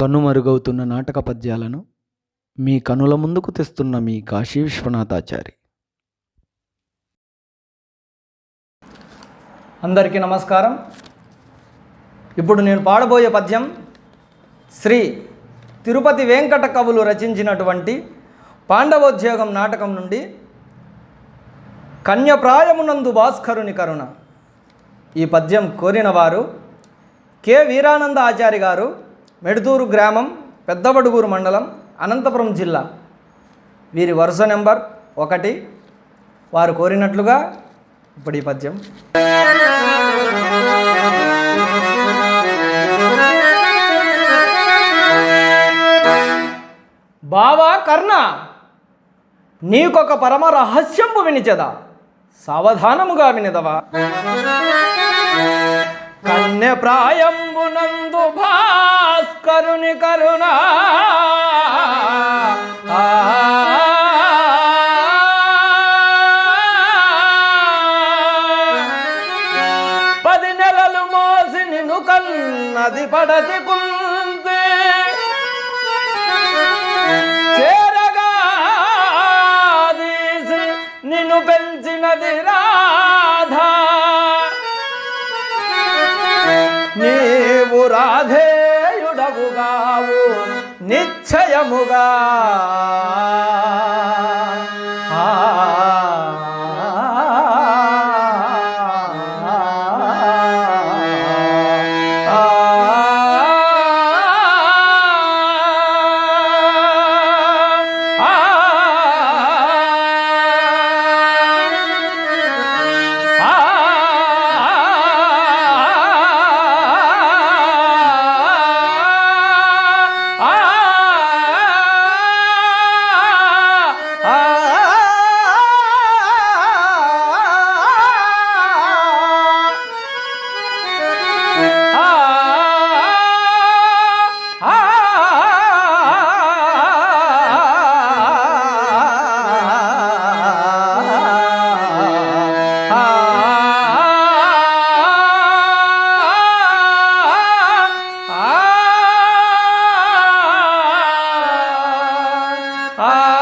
కనుమరుగవుతున్న నాటక పద్యాలను మీ కనుల ముందుకు తెస్తున్న మీ కాశీ విశ్వనాథాచారి. అందరికీ నమస్కారం. ఇప్పుడు నేను పాడబోయే పద్యం శ్రీ తిరుపతి వెంకట కవులు రచించినటువంటి పాండవోద్యోగం నాటకం నుండి కన్యప్రాయమునందు భాస్కరుని కరుణ. ఈ పద్యం కోరినవారు కె వీరానంద ఆచారి గారు. మెడుతూరు గ్రామం పెద్దబడుగూరు మండలం అనంతపురం జిల్లా. వీరి వరుస నెంబర్ ఒకటి. వారు కోరినట్లుగా ఇప్పుడు ఈ పద్యం. బావా కర్ణ నీకొక పరమ రహస్యంపు వినిచెదా సావధానముగా వినిదవా. కన్య ప్రాయంబునం కరుణి కరుణా. పది నెలలు మోసి నిన్ను కన్నది పడతి కుంతే. చేరగా నిన్ను పెంచినది రాధా. నీవు కావుగావు నిశ్చయముగా. ఆ 아.